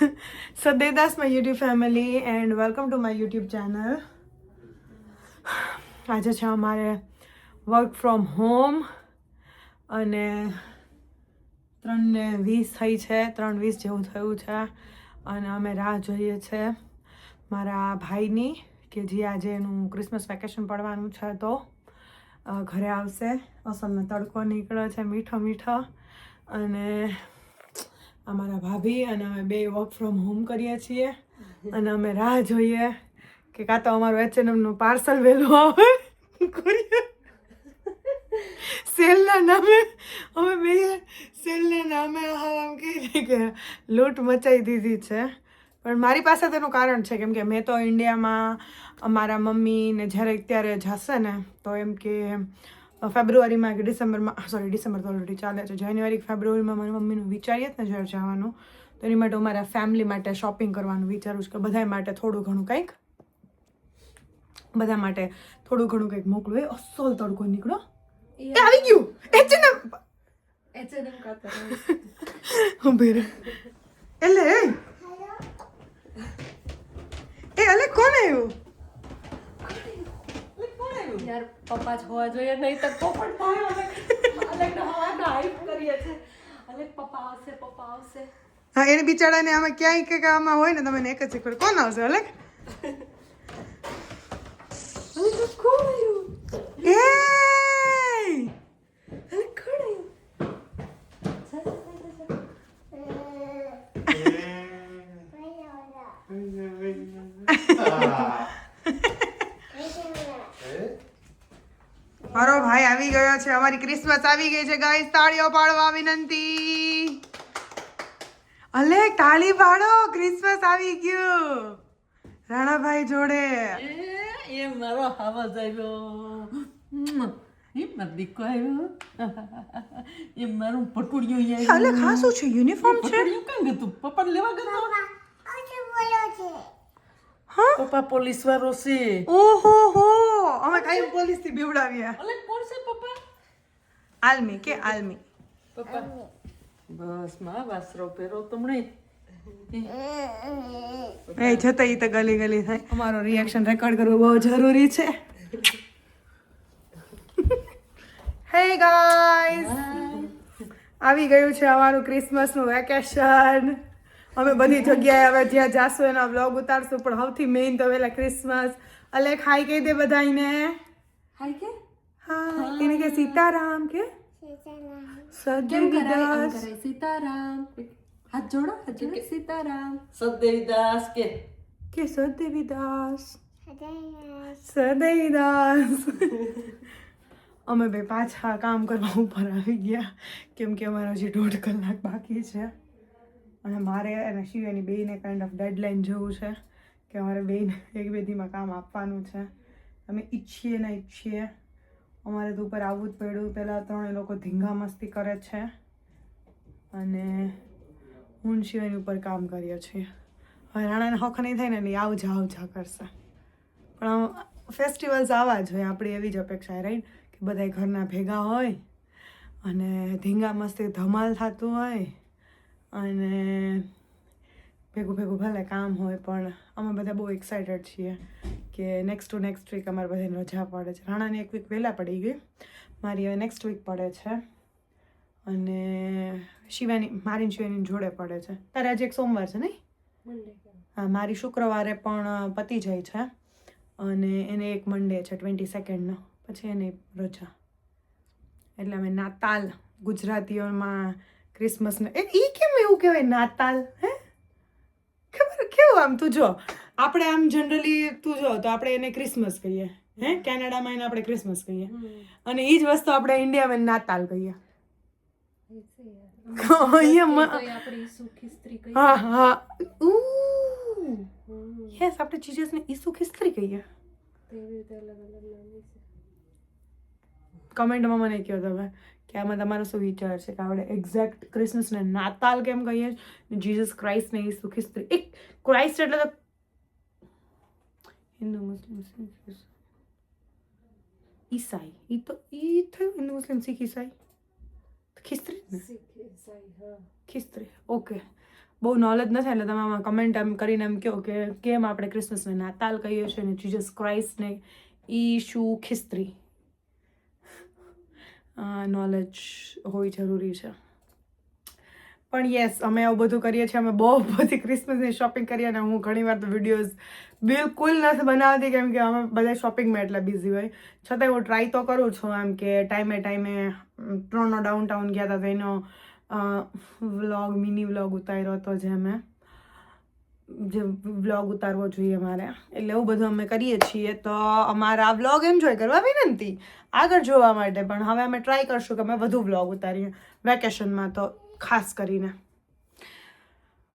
So that's my YouTube family, and welcome to my YouTube channel. આજે છે અમારે work from home અને ત્રણને વીસ થઈ છે, ત્રણ વીસ જેવું થયું છે, અને અમે રાહ જોઈએ છે મારા ભાઈની, કે જે આજે એનું ક્રિસમસ વેકેશન પડવાનું છે તો ઘરે આવશે અસલનો તડકો નીકળે છે મીઠો મીઠો, અને અમારા ભાભી અને અમે બે વર્ક ફ્રોમ હોમ કરીએ છીએ. અને અમે રાહ જોઈએ કે કાં તો અમારું એચએનએમનું પાર્સલ વહેલું આવે કરીએ સેલના નામે અમે બે સેલના નામે આમ કહીએ કે લૂંટ મચાવી દીધી છે. પણ મારી પાસે તેનું કારણ છે કેમ કે મેં તો ઇન્ડિયામાં અમારા મમ્મીને જ્યારે અત્યારે જશે ને, તો એમ કે ફેબ્રુઆરીમાં કે ડિસેમ્બરમાં સોરી ડિસેમ્બર તો ઓલરેડી ચાલે છે. જાન્યુઆરી ફેબ્રુઆરીમાં મારી મમ્મીનું વિચારીએ જ ને જ્યારે જવાનું. તો એની માટે હું મારા ફેમિલી માટે શોપિંગ કરવાનું વિચારું છું કે બધા માટે થોડું ઘણું કંઈક બધા માટે થોડું ઘણું કંઈક મોકલું. એ અસલ તડકો નીકળો એ આવી ગયું. એ છે ને H&M કાતર ઊભી રહે એટલે એ અલે કોણ આવ્યું? યાર પપ્પા જ હોવા જોઈએ નહીં તો પણ થાય અમે અલગ હવાના હાઈપ કરીએ છે અલગ પપ્પા આવશે પપ્પા આવશે. હા એને બિચારાને આમાં ક્યાંય કંઈક આમાં હોય ને તમે એક જ શીખવાડ. કોણ આવશે અલગ એ અલગ કોણ આવ્યું ચાલ, ચાલ, ચાલ, ચાલ. મારો ભાઈ આવી ગયો છે અમારી ક્રિસમસ આવી ગઈ છે ગાઈસ તાળીઓ પાડવા વિનંતી. અલે તાળી પાડો ક્રિસમસ આવી ગયું. રાણાભાઈ જોડે. એ એ મારો હાવસ આવ્યો. ઉમ, એ મારો દીકો આવ્યો. એ મારું પટુડિયું અલે ખાસું છે યુનિફોર્મ છે? પટુડિયું કઈ ગયું પપ્પાને લેવા ગયો હા? પપ્પા પોલીસ વાળો છે. ઓહો હો અમે કઈ પોલીસથી બીવડાવ્યા. અલગ કોણ છે પપ્પા? આલમી કે આલમી. પપ્પા. બસમાં વાસરો પહેરો તમને. એ જતા ઈ તો ગલી ગલી થાય. અમારો રિએક્શન રેકોર્ડ કરવું બહુ જરૂરી છે. હે ગાઈસ આવી ગયું છે અમારું ક્રિસમસનું વેકેશન અમે બધી જગ્યાએ હવે જ્યાં જાશું એના વ્લોગ ઉતારશું પણ સૌથી મેઇન તો પેલા ક્રિસમસ અલે ખાઈ કહી દે બધાને હાય કે? હા એને કે સીતારામ કે? કરાય? સીતારામ. હાથ જોડો હાથ જોડો. સીતારામ. સદેવીદાસ કે? કે સદેવીદાસ સદૈદાસ અમે બે પાછા કામ કરવા ઉપર આવી ગયા. કેમ કે અમારો હજી દોઢ કલાક બાકી છે. અને મારે અને શિવાની બેને કાઇન્ડ ઓફ ડેડલાઇન જવું છે કે અમારે બેને એક બેદીમાં કામ આપવાનું છે. અમે ઈચ્છીએ ને ઈચ્છીએ. અમારે તો ઉપર આવવું જ પડ્યું. પહેલાં ત્રણે લોકો ધીંગા મસ્તી કરે છે. અને હું શિવાની ઉપર કામ કરીએ છીએ. હવે રાણાને હક નહીં થાય ને એટલે આવ જા આવ જા કરશે. પણ ફેસ્ટિવલ્સ આવા જ હોય. આપણી એવી જ અપેક્ષા રાઈટ કે બધા ઘરના ભેગા હોય અને ધીંગા મસ્તી ધમાલ થતું હોય. અને ભેગું ભેગું ભલે કામ હોય પણ અમે બધા બહુ એક્સાઇટેડ છીએ કે નેક્સ્ટ ટુ નેક્સ્ટ વીક અમારે બધાને રજા પડે છે. રાણાને એક વીક વહેલા પડી ગઈ. મારી હવે નેક્સ્ટ વીક પડે છે. અને શિવાની મારી શિવાની જોડે પડે છે. તારે આજે એક સોમવાર છે નહીં? હા મારી શુક્રવારે પણ પતી જાય છે. અને એને એક મંડે છે ટ્વેન્ટી સેકન્ડનો પછી એની રજા. એટલે અમે નાતાલ ગુજરાતીઓમાં ક્રિસમસને એ ઈ કેમ એવું કહેવાય? નાતાલ હે? ખબર કેવું આમ તું જો આપણે આમ જનરલી તું જો તો આપણે એને ક્રિસમસ કહીએ હે? કેનેડામાં એને આપણે ક્રિસમસ કહીએ. અને એ જ વસ્તુ આપણે ઇન્ડિયામાં નાતાલ કહીએ. હા હા. યસ આપણે ચીઝસને ઈસુ ખિસ્ત્રી કહીએ. કમેન્ટમાં મને કહો તમે. કે આમાં તમારો શું વિચાર છે કે આપણે એક્ઝેક્ટ ક્રિસમસને નાતાલ કેમ કહીએ છીએ? જીસસ ક્રાઇસ્ટને ઈસુ ખિસ્ત્રી એક ક્રાઇસ્ટ એટલે તો હિન્દુ મુસ્લિમ ઈસાઈ. એ તો એ થયું હિન્દુ મુસ્લિમ શીખ ઈસાઈ? ખિસ્ત્રી શીખ ઈસાઈ હા. ખિસ્ત્રી. ઓકે. બહુ નોલેજ નથી એટલે તમે આમાં કમેન્ટ એમ કરીને એમ કહો કે કેમ આપણે ક્રિસમસને નાતાલ કહીએ છીએ ને જીસસ ક્રાઇસ્ટને ઈશુ ખિસ્ત્રી? નોલેજ હોવી જરૂરી છે. પણ યસ અમે આવું બધું કરીએ છીએ. અમે બહુ બધી ક્રિસમસની શોપિંગ કરીએ અને હું ઘણીવાર તો વિડીયોઝ બિલકુલ નથી બનાવતી, કેમ કે અમે બધા શોપિંગમાં એટલા બિઝી હોય. છતાંય હું ટ્રાય તો કરું છું એમ કે ટાઈમે ટાઈમે ત્રણનો ડાઉનટાઉન ગયા હતા તો એનો વ્લોગ મિની વ્લોગ ઉતાર્યો હતો જે અમે. જે વ્લોગ ઉતારવો જોઈએ મારે. એટલે એવું બધું અમે કરીએ છીએ. તો અમારા વ્લોગ એન્જોય કરવા વિનંતી. આગળ જોવા માટે પણ હવે અમે ટ્રાય કરશું કે અમે વધુ વ્લોગ ઉતારીએ વેકેશનમાં તો ખાસ કરીને.